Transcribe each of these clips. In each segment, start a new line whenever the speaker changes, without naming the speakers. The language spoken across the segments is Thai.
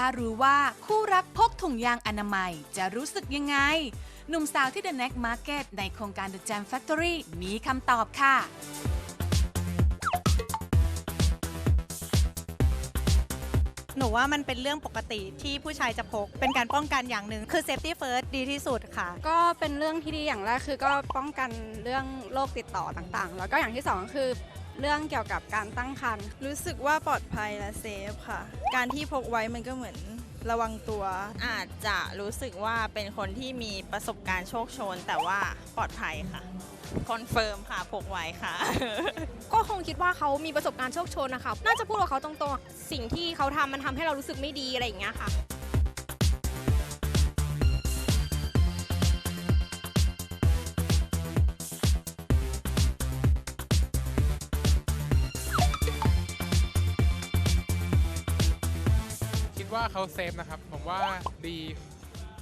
ถ้ารู้ว่าคู่รักพกถุงยางอนามัยจะรู้สึกยังไง หนุ่มสาวที่ The Next Market ในโครงการ The Jam Factory มีคำตอบค่ะ
หนูว่ามันเป็นเรื่องปกติที่ผู้ชายจะพก เป็นการป้องกันอย่างหนึ่งคือ safety first ดีที่สุดค่ะ
ก็เป็นเรื่องที่ดีอย่างแรกคือก็ป้องกันเรื่องโรคติดต่อต่างๆ แล้วก็อย่างที่สองก็คือ เรื่องเกี่ยวกับการตั้งครรภ์
รู้สึกว่าปลอดภัยและเซฟค่ะ การที่พกไว้มันก็เหมือนระวังตัว
อาจจะรู้สึกว่าเป็นคนที่มีประสบการณ์โชคโชน แต่ว่าปลอดภัยค่ะ คอนเฟิร์มค่ะพกไว้ค่ะ
ก็คงคิดว่าเขามีประสบการณ์โชคโชนนะคะ น่าจะพูดกับเขาตรงๆ สิ่งที่เขาทำมันทำให้เรารู้สึกไม่ดีอะไรอย่างเงี้ยค่ะ
คิดว่าเขาเซฟนะครับ ผมว่าดี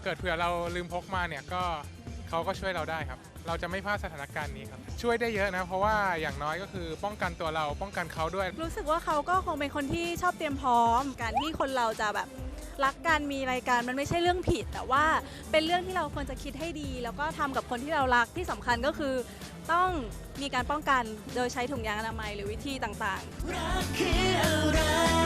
เกิดเผื่อเราลืมพกมาเนี่ยก็ เขาก็ช่วยเราได้ครับ เราจะไม่พลาดสถานการณ์นี้ครับ ช่วยได้เยอะนะ เพราะว่าอย่างน้อยก็คือป้องกันตัวเราป้องกันเขาด้วย
รู้สึกว่าเขาก็คงเป็นคนที่ชอบเตรียมพร้อม การที่คนเราจะแบบรักกันมีอะไรกันมันไม่ใช่เรื่องผิด แต่ว่าเป็นเรื่องที่เราควรจะคิดให้ดี แล้วก็ทำกับคนที่เรารักที่สำคัญก็คือ ต้องมีการป้องกันโดยใช้ถุงยางอนามัยหรือวิธีต่างๆ
รักคืออะไร